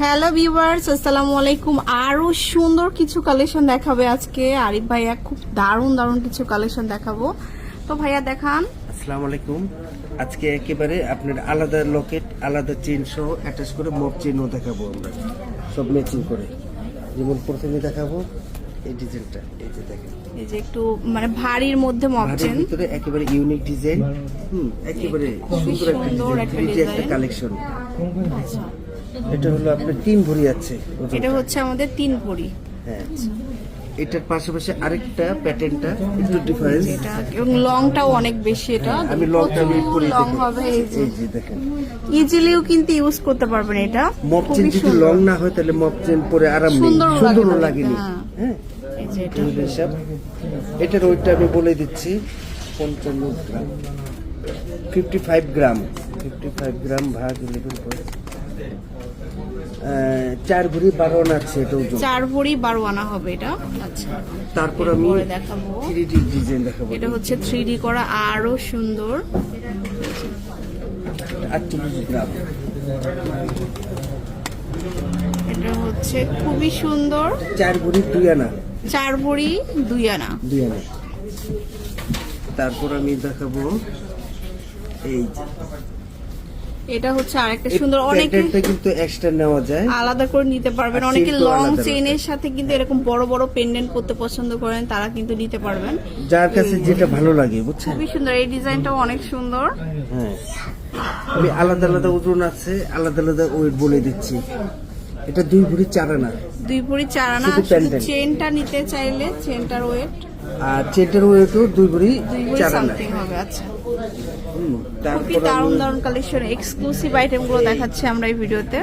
Hello viewers আসসালামু আলাইকুম। আরও সুন্দর কিছু কালেকশন দেখাবে আজকে। আরিফ ভাইয়া খুব দারুণ দারুণ কিছু কালেকশন দেখাবো। তো ভাইয়া দেখান। আসসালামু আলাইকুম। আজকে একেবারে আপনার আলাদা লকেট আলাদা চেন সহ অ্যাটাচ করে মপ চেনও দেখাবো আমরা। সব ম্যাচিং করে। যেমন প্রথমে দেখাবো এই ডিজাইনটা এই যে দেখেন। এই যে একটু মানে ভারীর মধ্যে মপছেন ভিতরে একেবারে ইউনিক ডিজাইন হুম একেবারে সুন্দর একটা কালেকশন ডিজাইন এটা হলো আপনার তিন ভরি আছে। এটা হচ্ছে আমাদের তিন ভরি। হ্যাঁ। এটার পাশাপাশি আরেকটা প্যাটার্নটা একটু ডিফারেন্স এটা এবং লংটাও অনেক বেশি এটা। আমি লংটা আমি পরে লং হবে এই যে। দেখেন। ইজিলিও কিন্তু ইউজ করতে পারবেন এটা। মপ চেন যদি লং না হয় তাহলে মপ চেন পরে আরাম নেই। না। লাগেনি। হ্যাঁ। হ্যাঁ। এই যে এটা। এই এটার ওইটা আমি বলে দিচ্ছি পঞ্চান্ন gram. Fifty five gram. Fifty five gram ভাগ ইলেভেন চার ভরি বারো আনা আছে এটা ওজন। চার ভরি বারো আনা হবে এটা। আচ্ছা তারপর আমি দেখাবো। থ্রি ডি ডিজাইন দেখাবো। এটা হচ্ছে থ্রি ডি করা আরও সুন্দর। আটচল্লিশ গ্রাম। এটা হচ্ছে খুবই সুন্দর। চার ভরি দুই আনা। চার ভরি দুই আনা। দুই আনা। তারপর আমি দেখাবো এই যে। এটা হচ্ছে আরেকটা সুন্দর অনেকে কিন্তু এক্সট্রা নেওয়া যায়। আলাদা করে নিতে পারবেন। অনেকে লং চেইনের সাথে কিন্তু এরকম বড় বড় পেন্ডেন্ট করতে পছন্দ করেন তারা কিন্তু নিতে পারবেন। যার কাছে যেটা ভালো লাগে বুঝছেন? খুবই সুন্দর। এই ডিজাইনটাও অনেক সুন্দর। হ্যাঁ। আমি আলাদা আলাদা ওজন আছে আলাদা আলাদা ওয়েট বলে দিচ্ছি। এটা দুই ভরি চার আনা। দুই ভরি চার আনা। চেনটা নিতে চাইলে চেনটার ওয়েট আর চেটের ওয়েটও দুই ভরি চার আনা আচ্ছা। খুবই দারুণ দারুণ কালেকশন এক্সক্লুসিভ আইটেমগুলো দেখাচ্ছি আমরা এই ভিডিওতে।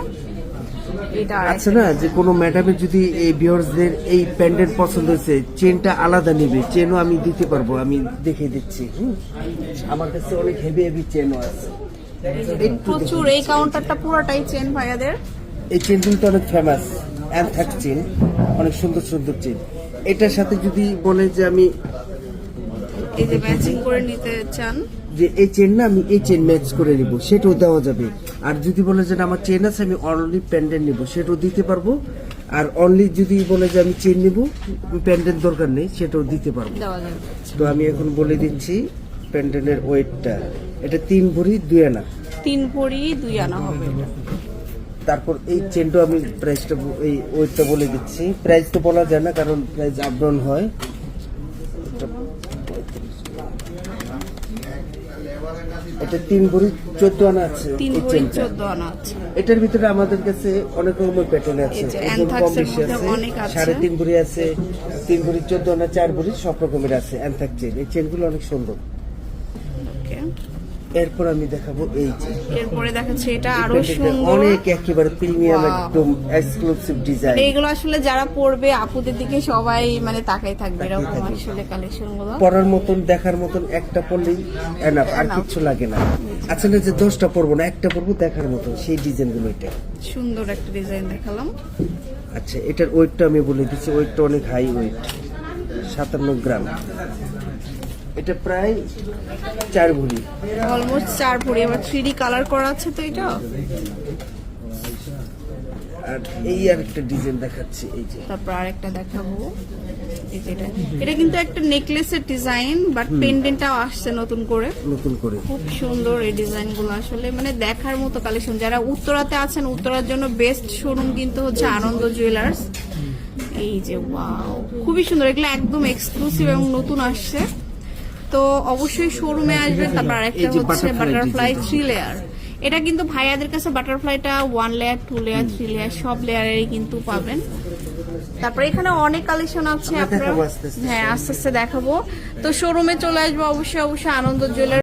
আছে না যে কোনো ম্যাডামের যদি এই ভিউয়ার্সদের এই প্যান্ডেন্ট পছন্দ হয়েছে চেনটা আলাদা নেবে চেনও আমি দিতে পারব আমি দেখে দিচ্ছি। আমার কাছে অনেক হেভি হেভি চেনও আছে। প্রচুর এই কাউন্টারটা পুরোটাই চেন ভাইয়াদের। এই চেনগুলো তো অনেক ফেমাস অ্যানথ্যাক চেন অনেক সুন্দর সুন্দর চেন এটার সাথে যদি বলে যে আমি এই যে ম্যাচিং করে নিতে চান? যে এই চেন না আমি এই চেন ম্যাচ করে নিব সেটাও দেওয়া যাবে। আর যদি বলে যে আমার চেন আছে আমি অনলি নিব সেটাও দিতে পারব। আর অনলি যদি বলে যে আমি চেন নিব প্যান্ডেন্ট দরকার নেই সেটাও দিতে পারব। তো আমি এখন বলে দিচ্ছি প্যান্ডেন্টের ওয়েটটা এটা তিন ভরি দুই আনা। তিন ভরি দুই আনা হবে। তারপর এই চেনটা আমি প্রাইসটা এই ওয়েটটা বলে দিচ্ছি। প্রাইস তো বলা যায় না কারণ প্রাইস আপ ডাউন হয়। এটা তিন ভরি চোদ্দ আনা আছে তিন ভরি চোদ্দ আনা আছে। এটার ভিতরে আমাদের কাছে অনেক রকমের প্যাটার্ন আছে। কম বেশি আছে আছে। সাড়ে তিন ভরি আছে তিন ভরি চোদ্দ আনা চার ভরি সব রকমের আছে অ্যান্থাক চেন এই চেনগুলো অনেক সুন্দর। ওকে এরপর আমি দেখাবো এই যে। এরপরে দেখাচ্ছে এটা আরও সুন্দর। অনেক একেবারে প্রিমিয়াম একদম এক্সক্লুসিভ ডিজাইন এগুলো আসলে যারা পড়বে আপুদের দিকে সবাই মানে তাকাই থাকবে এরকম আসলে কালেকশনগুলো। পড়ার মতন দেখার মতন একটা পড়লেই এনাফ আর কিছু লাগে না। আসলে যে দশটা পড়ব না একটা পড়ব দেখার মতন সেই ডিজাইনগুলো এটা। সুন্দর একটা ডিজাইন দেখালাম। আচ্ছা এটার ওয়েটটা আমি বলে দিচ্ছি ওয়েটটা অনেক হাই ওয়েট সাতান্ন গ্রাম। এটা প্রায় চার ভরি। অলমোস্ট চার ভরি। আবার থ্রি ডি কালার করা আছে তো এটা? আর এই আর একটা ডিজাইন দেখাচ্ছি এই যে। তারপর আরেকটা দেখাবো। এটা। এটা কিন্তু একটা নেকলেসের ডিজাইন বাট পেন্ডেন্টটাও আসছে নতুন করে। নতুন করে। খুব সুন্দর এই ডিজাইনগুলো আসলে। মানে দেখার মতো কালেকশন যারা উত্তরাতে আছেন উত্তরার জন্য বেস্ট শোরুম কিন্তু হচ্ছে আনন্দ জুয়েলার্স এই যে ওয়াও খুবই সুন্দর। এগুলো একদম এক্সক্লুসিভ এবং নতুন আসছে। তো অবশ্যই শোরুমে আসবেন তারপর আরেকটা হচ্ছে বাটারফ্লাই থ্রি লেয়ার এটা কিন্তু ভাইয়াদের কাছে বাটারফ্লাইটা one layer two layer three layer সব লেয়ারেরই কিন্তু পাবেন। তারপরে এখানে অনেক কালেকশন আছে আপনার। আপনারা। হ্যাঁ আস্তে। আস্তে দেখাবো। তো শোরুমে চলে আসব অবশ্যই অবশ্যই আনন্দ জুয়েলার্স